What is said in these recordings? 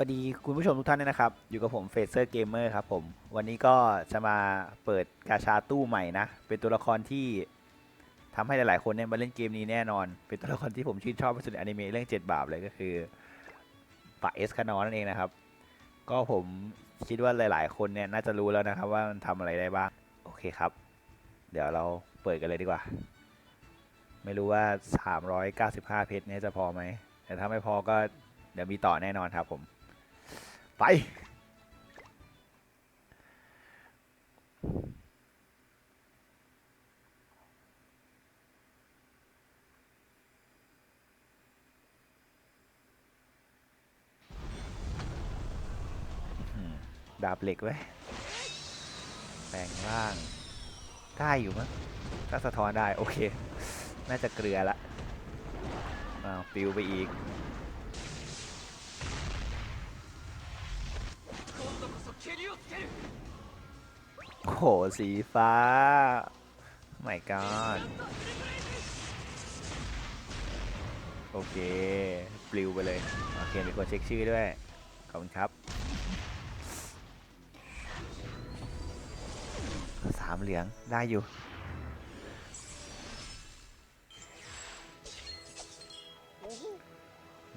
วัสดีคุณผู้ชมทุกท่านด้วยนะครับ อยู่กับผมเฟเซอร์เกมเมอร์ครับผม วันนี้ก็จะมาเปิดกาชาตู้ใหม่นะ เป็นตัวละครที่ทำให้หลายๆคนเนี่ยมาเล่นเกมนี้แน่นอน เป็นตัวละครที่ผมชื่นชอบที่สุดในอนิเมะเรื่องเจ็ดบาปเลยก็คือปะเอสคานอนนั่นเองนะครับ ก็ผมคิดว่าหลาย ๆ คนเนี่ยน่าจะรู้แล้วนะครับว่ามันทำอะไรได้บ้าง โอเคครับ เดี๋ยวเราเปิดกันเลยดีกว่า ไม่รู้ว่า 395 เพชรเนี่ยจะพอไหม แต่ถ้าไม่พอก็เดี๋ยวมีต่อแน่นอนครับผม ไป ดาบเหล็กไว้ แปลงร่าง ได้อยู่มั้งถ้าสะท้อนได้ โอเค น่าจะเกลือละอ้าวปิวไปอีก โห สีฟ้า my god โอเค ปลิวไปเลย โอเค มีคนเช็คชื่อด้วย ขอบคุณครับ สามเหลือง ได้อยู่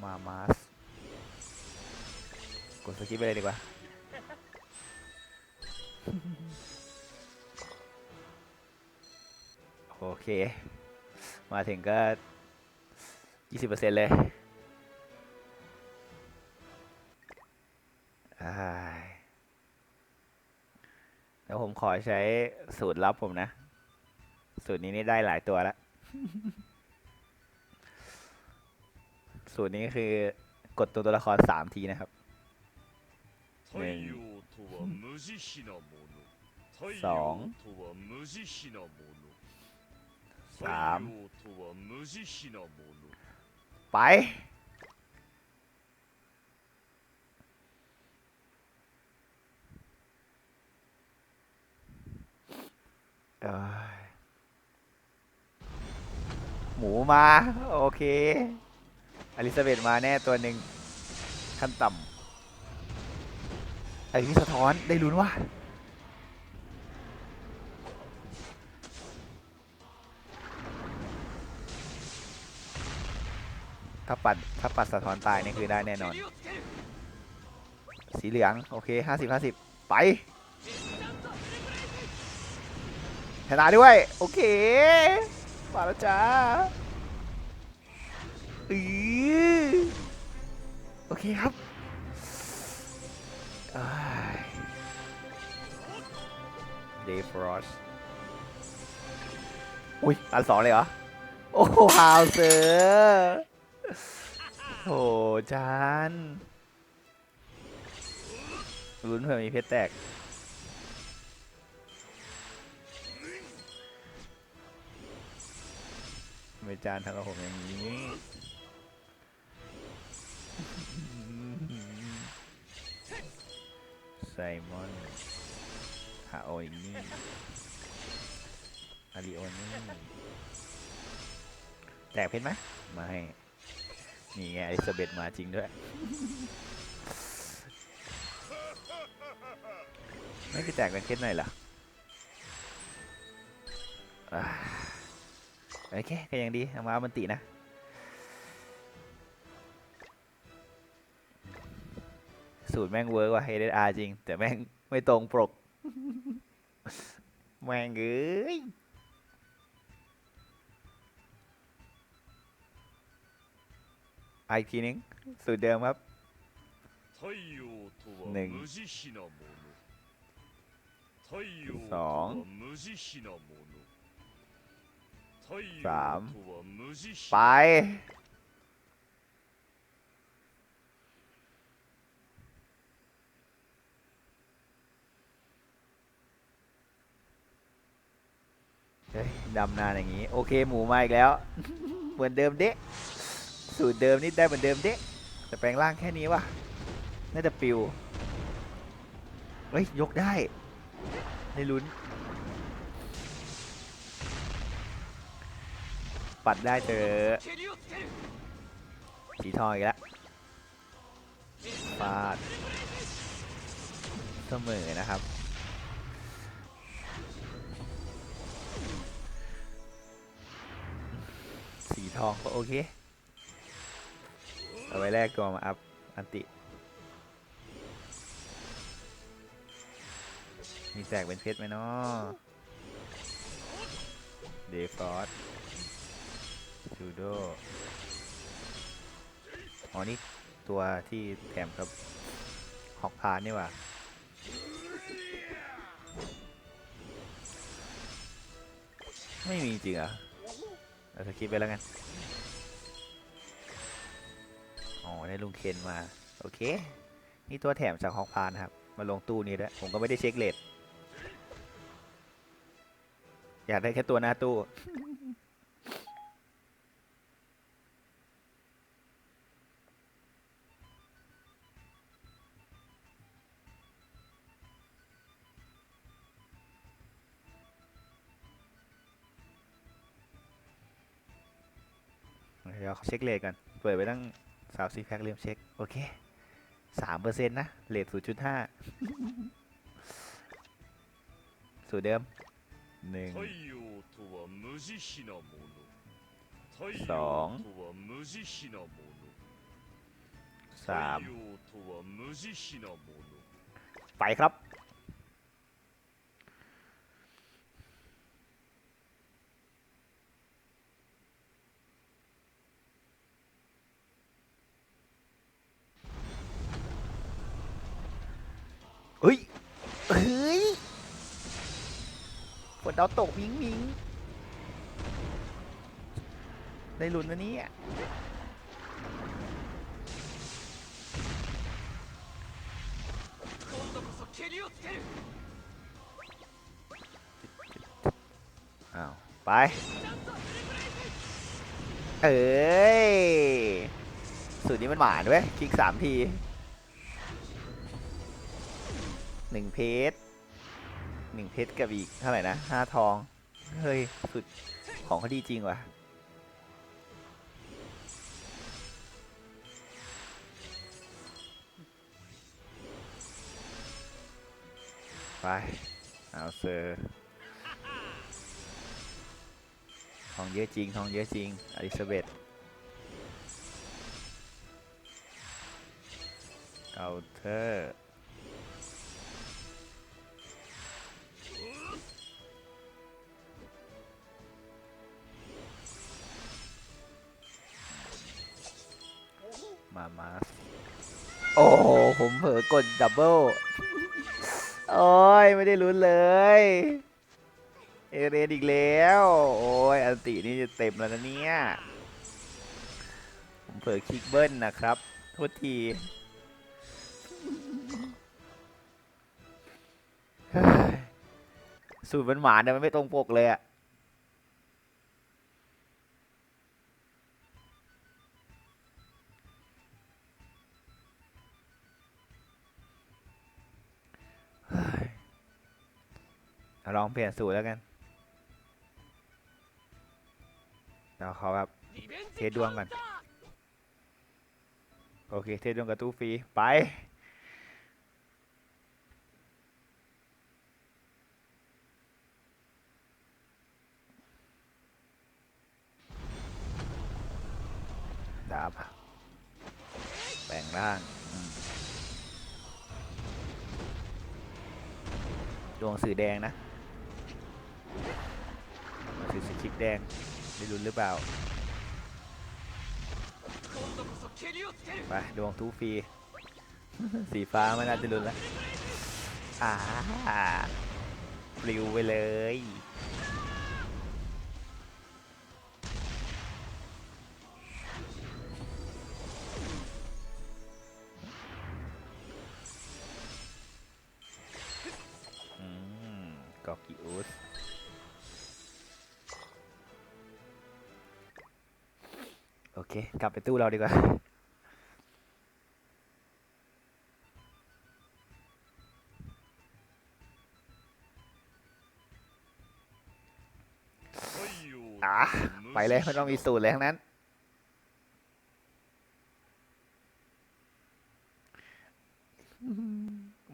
มามาส กดสกิปไปเลยดีกว่า อเค มาถึงก็ยี่สิบเปอร์เซ็นต์เลยแล้วผมขอใช้สูตรลับผมนะ สูตรนี้นี่ได้หลายตัวแล้ว สูตรนี้คือกดตัวตัวละครสามทีนะครับหนึ่งสอง สามไป หมูมา โอเค อลิซาเบธมาแน่ตัวหนึ่งขั้นต่ำไอ้นี่สะท้อนได้รุ้นว่า ถ้าปัดถ้าปัดสะท้อนตายนี่คือได้แน่นอน สีเหลือง โอเคห้าสิบห้าสิบไปชนะด้วย โอเคมาแล้วจ้าอือโอเคครับเดฟรอสอุ้ยอันสองเลยเหรอ โอ้ฮาวเซอร์ โหจานลุ้นเผื่อมีเพชรแตก ไม่จานทำกับผมอย่างนี้ ไซมอนฮาโอนี่อาริโอนี่ แตกเพชรไหมไม่ นี่ไงอลิซาเบธมาจริงด้วยไม่คือแตกเป็นเพชรหน่อยเหรออ่าโอเคก็ยังดีเอามาเอามันตินะสูตรแม่งเวิร์กว่าเฮเดอาจริง แต่แม่งไม่ตรงปก แม่งเอ้ย อีกทีนึงสูตรเดิมครับ 太陽とはね無慈悲なもの太陽とสอ は ง 無慈悲なもの太陽 สาม とは無慈悲 ไป เฮ้ย ดำนานอย่างนี้ โอเค หมูมาอีกแล้ว เหมือนเดิมเด๊ะ สูตรเดิมนี่ได้เหมือนเดิมเด๊ะแต่แปลงร่างแค่นี้วะน่าจะปิวเฮ้ยยกได้ได้ลุ้น ปัดได้เจอสีทองอีกแล้วปาดเสมอนะครับสีทองก็โอเค เอาไว้แรกตัวมาอัพอันติ มีแตกเป็นเพชรไหมเนาะเดฟอสจูโดอ๋อนี่ตัวที่แถมกับฮอกพานนี่ว่าไม่มีจริงเหรอเอาสกิปไปแล้วกัน อ๋อได้ลุงเคนมา โอเค นี่ตัวแถมจากฮอกพานครับ มาลงตู้นี้ด้วยผมก็ไม่ได้เช็คเลทอยากได้แค่ตัวหน้าตู้ เดี๋ยวเช็คเลทกัน เปิดไปตั้ง สาวซีแพ็คลืมเช็ค โอเคสามเปอร์เซ็นต์นะเลทศูนย์จุดห้าสูตรเดิมหนึ่งสองสามไปครับ เฮ้ยฝนดาวตกวิงวิงได้ลุ้นนะเนี่ยอ้าวไป เอ้ยสูตรนี้มันหมาด้วยคลิกสามที หนึ่งเพชรหนึ่งเพชรกับอีกเท่าไหร่นะห้าทอง เฮ้ย สุดของเขาดีจริงว่ะไป เอาเซอร์ทองเยอะจริง ทองเยอะจริง อลิซาเบธเอาเธอ มา โอ้ผมเผลอกดดับเบิลโอ้ยไม่ได้ลุ้นเลย เอเรนอีกแล้ว โอ้ยอันตินี่จะเต็มแล้วนะเนี่ย ผมเผลอคลิกเบิ้ลนะครับ โทษทีสูตรมันหมาเนี่มันไม่ตรงปกเลยอะ เปลี่ยนสูตรแล้วกันเดี๋ยวขาแบบเทดวงก่อน โอเค เทดวงกับตู้ฟรี ไป ดาบแบ่งร่างดวงสีแดงนะ ถือสคริปแดงได้รุนหรือเปล่า ไปดวงทูฟี สีฟ้าไม่น่าจะรุนแล้วอ่าปลิวไปเลย ค กลับไปตู้เราดีกว่า อะไปเลยไม่ต้องมีสูตรเลยทั้งนั้น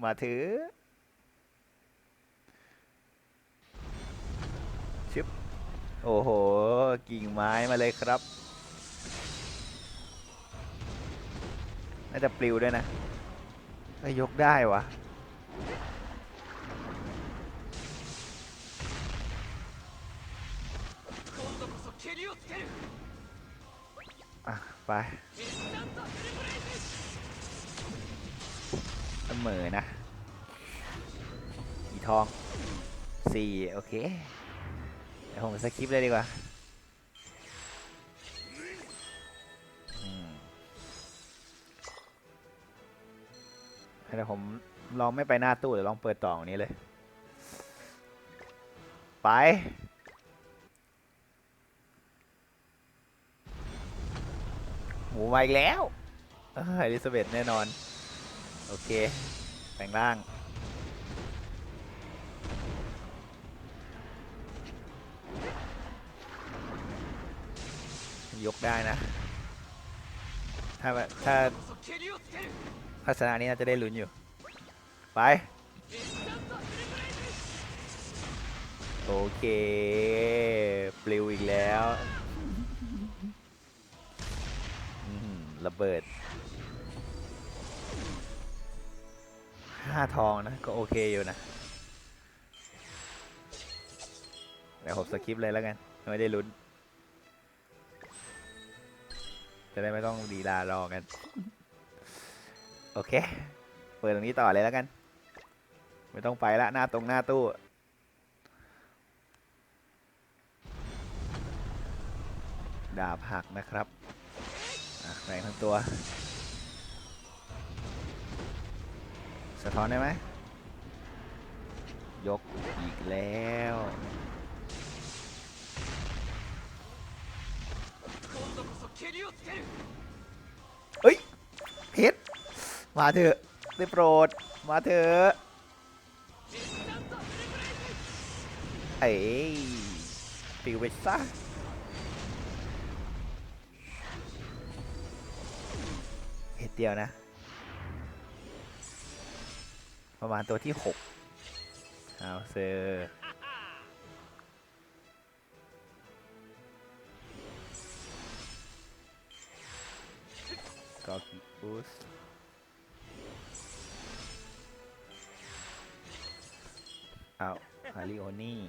มาถือชิปโอ้โห กิ่งไม้มาเลยครับ น่าจะปลิวด้วยนะเอ้ยยกได้วะอะไปเสมอนะสีทองสี่โอเคเดี๋ยวผมสคิปเลยดีกว่า เดี๋ยวผมลองไม่ไปหน้าตู้เดี๋ยวลองเปิดต่อตรงนี้เลย ไป หมูมาอีกแล้วเอลิซาเบธแน่นอน โอเคแปลงร่าง ยกได้นะ ถ้าแบบ ถ้าพัฒนานี้น่าจะได้ลุ้นอยู่ ไป โอเค ปลิวอีกแล้วระเบิดห้าทองนะ ก็โอเคอยู่นะเดี๋ยวผมสคิปเลยแล้วกัน ไม่ได้ลุ้น จะได้ไม่ต้องดีลารอกัน โอเค เปิดตรงนี้ต่อเลยแล้วกัน ไม่ต้องไปละหน้าตรงหน้าตู้ ดาบหักนะครับอะแรงทั้งตัว สะท้อนได้ไหม ยกอีกแล้ว มาเถอะได้โปรด มาเถอะเอ้ยปิวไปซะเห็ดเดียวนะ ประมาณตัวที่หกเอาเซอร์กอกิอุส เอาริโอนี่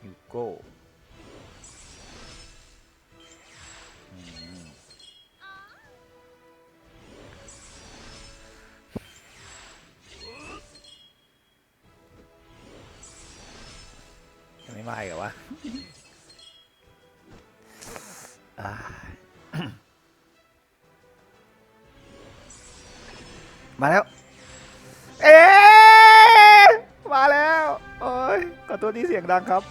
ฮิวโก้ยังไม่มาอีกเหรอวะมาแล้ว เอ๊ะมาแล้วโอ้ยขอตัวนี้เสียงดังครับ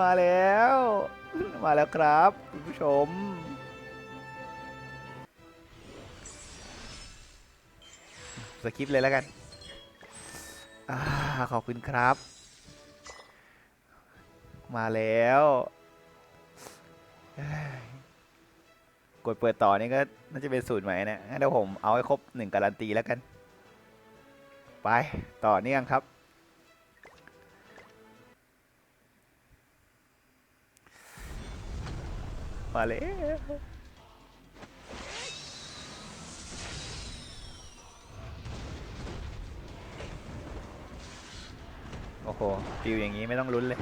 มาแล้ว มาแล้วครับคุณผู้ชมสกิปเลยแล้วกันอขอบคุณครับ มาแล้ว กดเปิดต่อนี่ก็น่าจะเป็นสูตรใหม่เนี่ยงั้นเดี๋ยวผมเอาให้ครบหนึ่งการันตีแล้วกัน ไปต่อเนื่องครับ มาแล้วโอ้โหฟิวอย่างนี้ไม่ต้องลุ้นเลย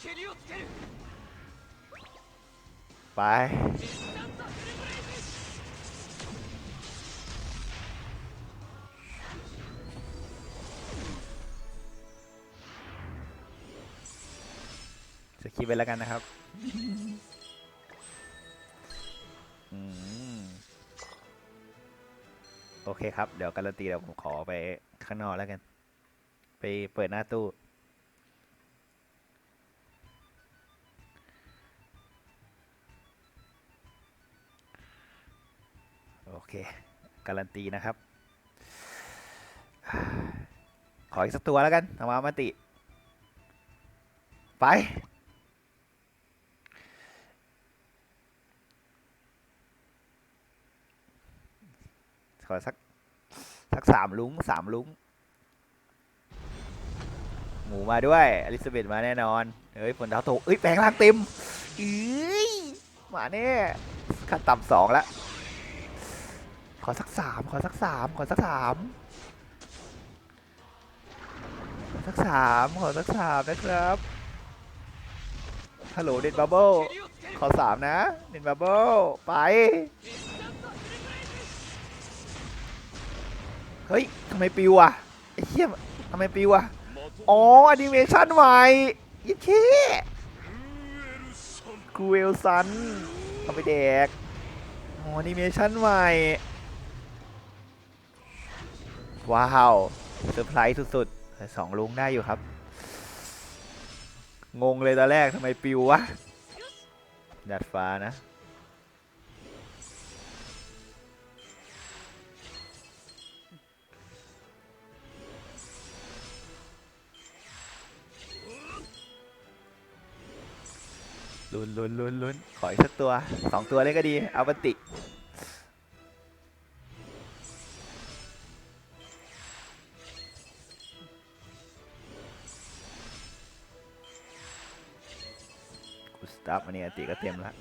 ไปจะคิดไปแล้วกันนะครับโอเคครับ เดี๋ยวการันตีเดี๋ยวผมขอไปข้างนอกแล้วกัน ไปเปิดหน้าตู้ เค การันตีนะครับ ขออีกสักตัวแล้วกันธรรมามติ ไป ขอสัก สักสามลุงสามลุงหมูมาด้วยอลิซาเบธมาแน่นอน เฮ้ยฝนดาวตกเอ้ยแปลงร่างเต็มเอ้ยมาแน่ขั้นต่ำสองแล้ว ขอสักสามขอสักสามขอสักสามขอสักสามขอสักสามนะครับฮัลโหลเด็บับเบิลขอสามนะเด็บับเบิลไปเฮ้ยทำไมปิวอะไอ้เหี้ยทำไมปิวอะอ๋อแอนิเมชันใหม่ยิ่งเท่กูเอลซันเอาไปแดกอ๋อแอนิเมชันใหม่ ว้าวเซอร์ไพรส์สุดๆสองลุงได้อยู่ครับ งงเลยตอนแรกทำไมปิววะดัดฟ้านะลุ้นลุ้นลุ้นลุ้นขออีกสักตัวสองตัวเล่นก็ดี เอาปติ กูสตาร์ทมาเนี่ยติก็เต็มล้ว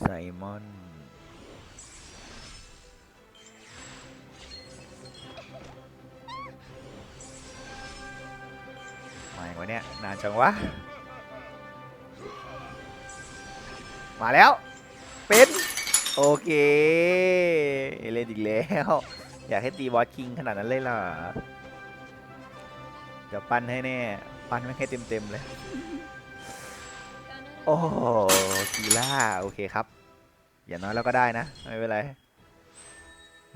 ไซมอนมาอย่างวะเนี่ยนานจังวะ มาแล้ว เป็น โอเค เล่นอีกแล้ว อยากให้ตีบอสคิงขนาดนั้นเลยเหรอ เดี๋ยวปั้นให้แน่ ปั้นไม่ให้เต็มๆเลย โอ้โหกีล่าโอเคครับ อย่างน้อยเราก็ได้นะ ไม่เป็นไร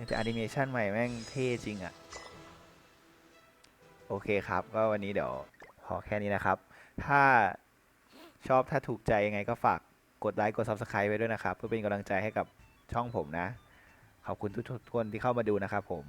แต่แอนิเมชันใหม่แม่งเท่จริงอะโอเคครับ ก็วันนี้เดี๋ยวพอแค่นี้นะครับ ถ้าชอบถ้าถูกใจยังไงก็ฝากกดไลค์กด Subscribe ไว้ด้วยนะครับ เพื่อเป็นกำลังใจให้กับช่องผมนะ ขอบคุณทุกๆคนที่เข้ามาดูนะครับผม